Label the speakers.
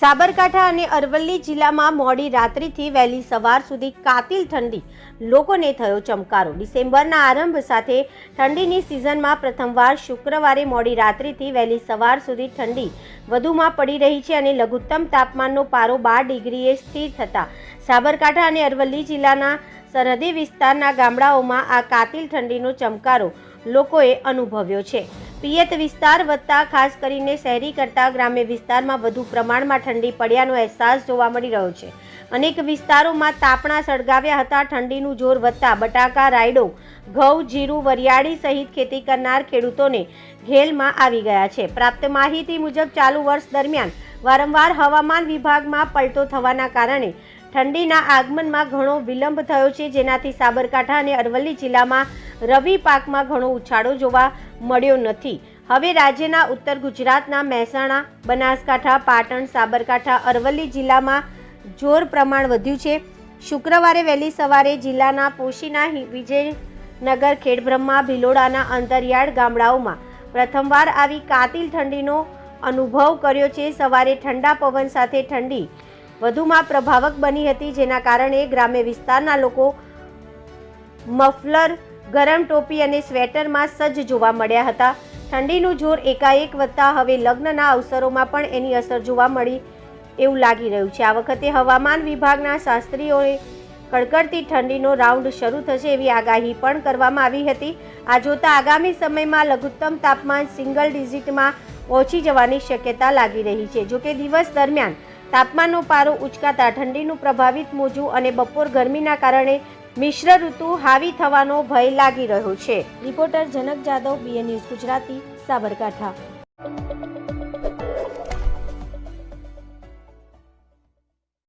Speaker 1: સાબરકાંઠા અને અરવલ્લી જિલ્લામાં મોડી રાત્રિથી વહેલી સવાર સુધી કાતિલ ઠંડી લોકોને થયો ચમકારો. ડિસેમ્બરના આરંભ સાથે ઠંડીની સિઝનમાં પ્રથમવાર શુક્રવારે મોડી રાત્રિથી વહેલી સવાર સુધી ઠંડી વધુમાં પડી રહી છે અને લઘુત્તમ તાપમાનનો પારો બાર ડિગ્રીએ સ્થિર થતાં સાબરકાંઠા અને અરવલ્લી જિલ્લાના સરહદી વિસ્તારના ગામડાઓમાં આ કાતિલ ઠંડીનો ચમકારો લોકોએ અનુભવ્યો છે. પિયત વિસ્તાર વધતા ખાસ કરીને શહેરી કરતાં ગ્રામ્ય વિસ્તારમાં વધુ પ્રમાણમાં ઠંડી પડ્યાનો અહેસાસ જોવા મળી રહ્યો છે. અનેક વિસ્તારોમાં તાપણા સળગાવ્યા હતા, ઠંડીનું જોર વધતા બટાકા, રાયડો, ઘઉં, જીરું, વરિયાળી સહિત ખેતી કરનાર ખેડૂતોને ઘેલમાં આવી ગયા છે. પ્રાપ્ત માહિતી મુજબ, ચાલુ વર્ષ દરમિયાન વારંવાર હવામાન વિભાગમાં પલટો થવાના કારણે ઠંડીના આગમનમાં ઘણો વિલંબ થયો છે. જેનાથી સાબરકાંઠા અને અરવલ્લી જિલ્લામાં રવિ પાકમાં ઘણો ઉછાળો જોવા મળ્યો નથી. હવે રાજ્યના ઉત્તર ગુજરાતના મહેસાણા, બનાસકાંઠા, પાટણ, સાબરકાંઠા, અરવલ્લી જિલ્લામાં જોર પ્રમાણ વધ્યું છે. શુક્રવારે વહેલી સવારે જિલ્લાના પોશીના વિજયનગર, ખેડબ્રહ્મા, ભિલોડાના અંતરિયાળ ગામડાઓમાં પ્રથમવાર આવી કાતિલ ઠંડીનો અનુભવ કર્યો છે. સવારે ઠંડા પવન સાથે ઠંડી વધુમાં પ્રભાવક બની હતી, જેના કારણે ગ્રામ્ય વિસ્તારના લોકો મફલર ગરમ ટોપી અને સ્વેટરમાં સજ્જ જોવા મળ્યા હતા. ઠંડીનું જોર એકાએક વધતા હવે લગ્નના અવસરોમાં પણ એની અસર જોવા મળી એવું લાગી રહ્યું છે. આ વખતે હવામાન વિભાગના શાસ્ત્રીઓએ કડકડતી ઠંડીનો રાઉન્ડ શરૂ થશે એવી આગાહી પણ કરવામાં આવી હતી. આ જોતા આગામી સમયમાં લઘુત્તમ તાપમાન સિંગલ ડિજિટમાં પહોંચી જવાની શક્યતા લાગી રહી છે. જોકે દિવસ દરમિયાન તાપમાનનો પારો ઉચકાતા ઠંડીનું પ્રભાવિત મોજું અને બપોર ગરમીના કારણે મિશ્ર ઋતુ હાવી થવાનો ભય લાગી રહ્યો છે. Reporter Janak Jadav BA news Gujarati, Sabarkantha.